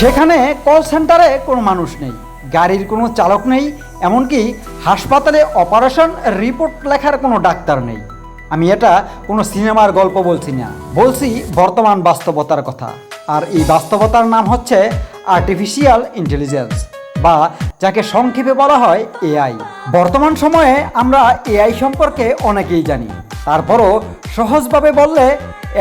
সেখানে কল সেন্টারে কোনো মানুষ নেই, গাড়ির কোনো চালক নেই, এমনকি হাসপাতালে অপারেশন রিপোর্ট লেখার কোনো ডাক্তার নেই। আমি এটা কোনো সিনেমার গল্প বলছি না, বলছি বর্তমান বাস্তবতার কথা। আর এই বাস্তবতার নাম হচ্ছে আর্টিফিশিয়াল ইন্টেলিজেন্স বা যাকে সংক্ষেপে বলা হয় এআই বর্তমান সময়ে আমরা এআই সম্পর্কে অনেকেই জানি, তারপরও সহজভাবে বললে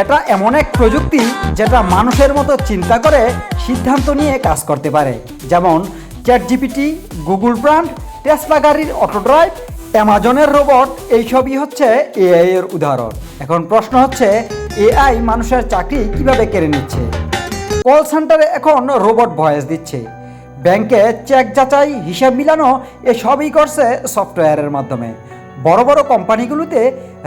এটা এমন এক প্রযুক্তি যেটা মানুষের মতো চিন্তা করে সিদ্ধান্ত নিয়ে কাজ করতে পারে। যেমন chat GPT Google brand Tesla গাড়ির অটো ড্রাইভ অ্যামাজনের রোবট এইসবই হচ্ছে এআই এর উদাহরণ। এখন প্রশ্ন হচ্ছে এআই মানুষের চাকরি কীভাবে কেড়ে নিচ্ছে? কল সেন্টারে এখন রোবট ভয়েস দিচ্ছে। ব্যাংকে চেক যাচাই, হিসাব মিলানো, এসবই করছে সফটওয়্যারের মাধ্যমে। বড় বড় কোম্পানিগুলোতে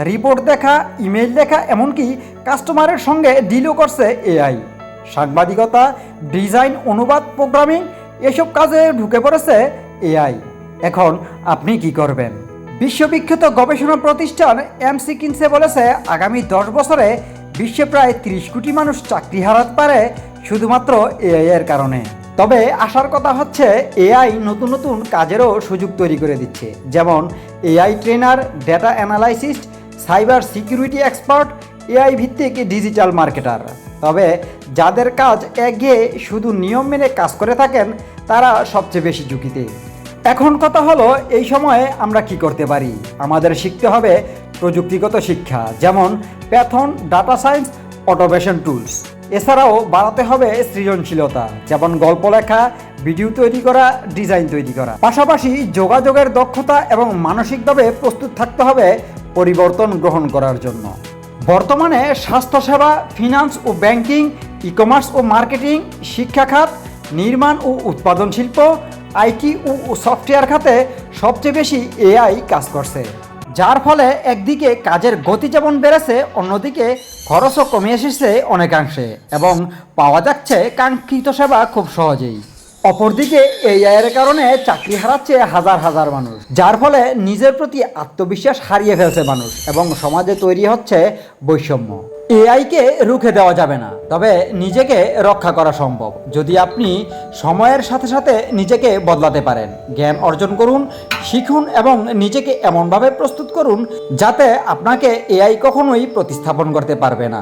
রিপোর্ট দেখা ইমেল দেখা, এমনকি কাস্টমারের সঙ্গে ডিলও করছে এআই। সাংবাদিকতা, ডিজাইন, অনুবাদ, প্রোগ্রামিং, এসব কাজে ঢুকে পড়েছে এআই। এখন আপনি কি করবেন? বিশ্ববিখ্যাত গবেষণা প্রতিষ্ঠান এমসি কিনসে বলেছে, আগামী দশ বছরে বিশ্বে প্রায় তিরিশ কোটি মানুষ চাকরি হারাতে পারে শুধুমাত্র এআই এর কারণে। তবে আসার কথা হচ্ছে, এআই নতুন নতুন কাজেরও সুযোগ তৈরি করে দিচ্ছে। যেমন AI trainer, data analyst, cyber security expert, AI ভিত্তিক ডিজিটাল মার্কেটার। তবে যাদের কাজ একঘেয়ে শুধু নিয়ম মেনে কাজ করে থাকেন, তারা সবচেয়ে বেশি ঝুঁকিতে। এখন কথা হলো, এই সময়ে আমরা কি করতে পারি? আমাদের শিখতে হবে প্রযুক্তিগত শিক্ষা, যেমন python data science automation tools এছাড়াও বাড়াতে হবে সৃজনশীলতা, যেমন গল্প লেখা ভিডিও তৈরি করা, ডিজাইন তৈরি করা। পাশাপাশি যোগাযোগের দক্ষতা এবং মানসিকভাবে প্রস্তুত থাকতে হবে পরিবর্তন গ্রহণ করার জন্য। বর্তমানে স্বাস্থ্যসেবা, ফিনান্স ও ব্যাংকিং ই কমার্স ও মার্কেটিং, শিক্ষা খাত, নির্মাণ ও উৎপাদন শিল্প, আইটি ও সফটওয়্যার খাতে সবচেয়ে বেশি এআই কাজ করছে। যার ফলে একদিকে কাজের গতি যেমন বেড়েছে, অন্যদিকে খরচও কমে এসেছে অনেকাংশে এবং পাওয়া যাচ্ছে কাঙ্ক্ষিত সেবা খুব সহজেই। অপরদিকে এই আয়ের কারণে চাকরি হারাচ্ছে হাজার হাজার মানুষ, যার ফলে নিজের প্রতি আত্মবিশ্বাস হারিয়ে ফেলছে মানুষ এবং সমাজে তৈরি হচ্ছে বৈষম্য। এআইকে রুখে দেওয়া যাবে না, তবে নিজেকে রক্ষা করা সম্ভব। যদি আপনি সময়ের সাথে সাথে নিজেকে বদলাতে পারেন, জ্ঞান অর্জন করুন, শিখুন এবং নিজেকে এমনভাবে প্রস্তুত করুন যাতে আপনাকে এআই কখনোই প্রতিস্থাপন করতে পারবে না।